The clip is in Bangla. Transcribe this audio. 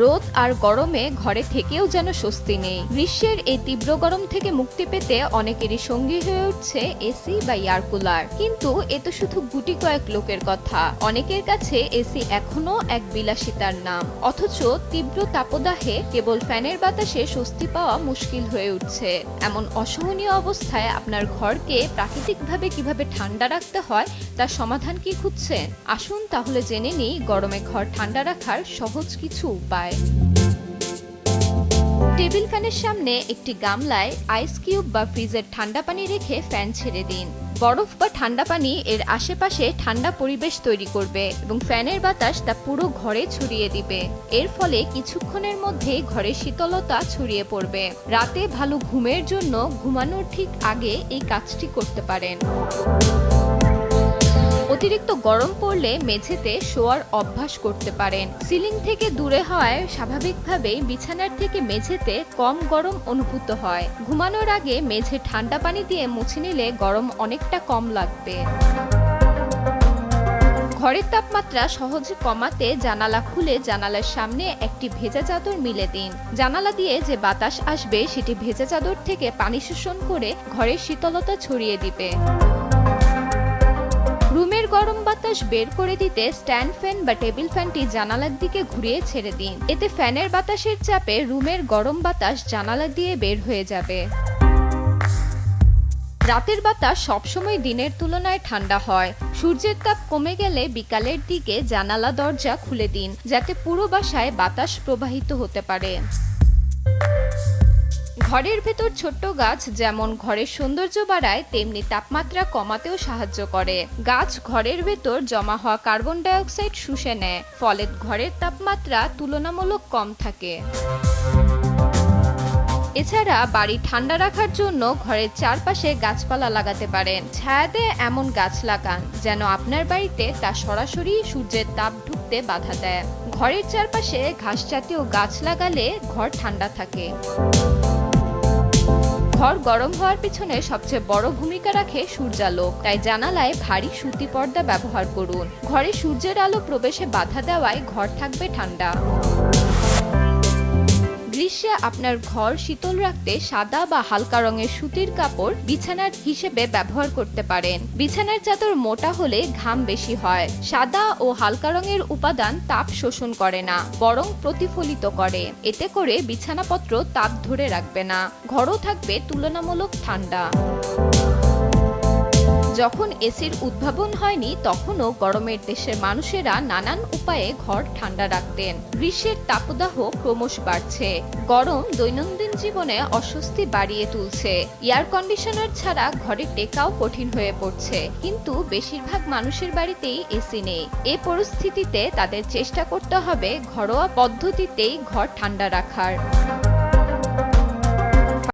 রোদ আর গরমে ঘরে থেকেও যেন স্বস্তি নেই। গ্রীষ্মের এই তীব্র গরম থেকে মুক্তি পেতে অনেকেরই সঙ্গী হয়ে উঠছে এসি বা এয়ার কুলার। কিন্তু এ তো শুধু গুটি কয়েক লোকের কথা। অনেকের কাছে এসি এখনও এক বিলাসিতার নাম। অথচ তীব্র তাপদাহে কেবল ফ্যানের বাতাসে স্বস্তি পাওয়া মুশকিল হয়ে উঠছে। এমন অসহনীয় অবস্থায় আপনার ঘরকে প্রাকৃতিকভাবে কীভাবে ঠান্ডা রাখতে হয়, তার সমাধান কি খুঁজছেন? আসুন তাহলে জেনে নিই গরমে ঘর ঠান্ডা রাখার সহজ কিছু উপায়। টেবিল ফ্যানের সামনে একটি গামলায় আইস কিউব বা ফ্রিজের ঠান্ডা পানি রেখে ফ্যান ছেড়ে দিন। বরফ বা ঠান্ডা পানি এর আশেপাশে ঠান্ডা পরিবেশ তৈরি করবে এবং ফ্যানের বাতাস তা পুরো ঘরে ছড়িয়ে দিবে। এর ফলে কিছুক্ষণের মধ্যে ঘরে শীতলতা ছড়িয়ে পড়বে। রাতে ভালো ঘুমের জন্য ঘুমানোর ঠিক আগে এই কাজটি করতে পারেন। অতিরিক্ত গরম পড়লে মেঝেতে শোয়ার অভ্যাস করতে পারেন। সিলিং থেকে দূরে হওয়ায় স্বাভাবিকভাবেই বিছানার থেকে মেঝেতে কম গরম অনুভূত হয়। ঘুমানোর আগে মেঝে ঠান্ডা পানি দিয়ে মুছে নিলে গরম অনেকটা কম লাগবে। ঘরের তাপমাত্রা সহজে কমাতে জানালা খুলে জানালার সামনে একটি ভেজা চাদর মিলে দিন। জানালা দিয়ে যে বাতাস আসবে, সেটি ভেজা চাদর থেকে পানি শোষণ করে ঘরের শীতলতা ছড়িয়ে দিবে। গরম বাতাস বের করে দিতে স্ট্যান্ড ফ্যান বা টেবিল ফ্যানটি জানালার দিকে ঘুরিয়ে ছেড়ে দিন। এতে ফ্যানের বাতাসের চাপে রুমের গরম বাতাস জানালা দিয়ে বের হয়ে যাবে। রাতের বাতাস সবসময় দিনের তুলনায় ঠান্ডা হয়। সূর্যের তাপ কমে গেলে বিকালের দিকে জানালা দরজা খুলে দিন, যাতে পুরো বাসায় বাতাস প্রবাহিত হতে পারে। ঘরের ভেতর ছোট্ট গাছ যেমন ঘরের সৌন্দর্য বাড়ায়, তেমনি তাপমাত্রা কমাতেও সাহায্য করে। গাছ ঘরের ভেতর জমা হওয়া কার্বন ডাইঅক্সাইড শুষে নেয়, ফলে ঘরের তাপমাত্রা তুলনামূলক কম থাকে। এছাড়া বাড়ি ঠান্ডা রাখার জন্য ঘরের চারপাশে গাছপালা লাগাতে পারেন। ছায়াতে এমন গাছ লাগান যেন আপনার বাড়িতে তা সরাসরি সূর্যের তাপ ঢুকতে বাধা দেয়। ঘরের চারপাশে ঘাস জাতীয় গাছ লাগালে ঘর ঠান্ডা থাকে। ঘর গরম হওয়ার পিছনে সবচেয়ে বড় ভূমিকা রাখে সূর্যালোক তাই জানালায় ভারী সুতি পর্দা ব্যবহার করুন। ঘরে সূর্যের আলো প্রবেশে বাধা দেওয়ায় ঘর থাকবে ঠান্ডা। গ্রীষ্মে আপনার ঘর শীতল রাখতে সাদা বা হালকা রঙের সুতির কাপড় বিছানার হিসেবে ব্যবহার করতে পারেন। বিছানার চাদর মোটা হলে ঘাম বেশি হয়। সাদা ও হালকা রঙের উপাদান তাপ শোষণ করে না, বরং প্রতিফলিত করে। এতে করে বিছানাপত্র তাপ ধরে রাখবে না। ঘরও থাকবে তুলনামূলক ঠান্ডা। যখন এসির উদ্ভাবন হয়নি, তখনও গরমের দেশের মানুষেরা নানান উপায়ে ঘর ঠান্ডা রাখতেন। গ্রীষ্মের তাপদাহ ক্রমশ বাড়ছে। গরম দৈনন্দিন জীবনে অস্বস্তি বাড়িয়ে তুলছে। এয়ার কন্ডিশনার ছাড়া ঘরে টেকাও কঠিন হয়ে পড়ছে। কিন্তু বেশিরভাগ মানুষের বাড়িতেই এসি নেই। এ পরিস্থিতিতে তাদের চেষ্টা করতে হবে ঘরোয়া পদ্ধতিতেই ঘর ঠান্ডা রাখার।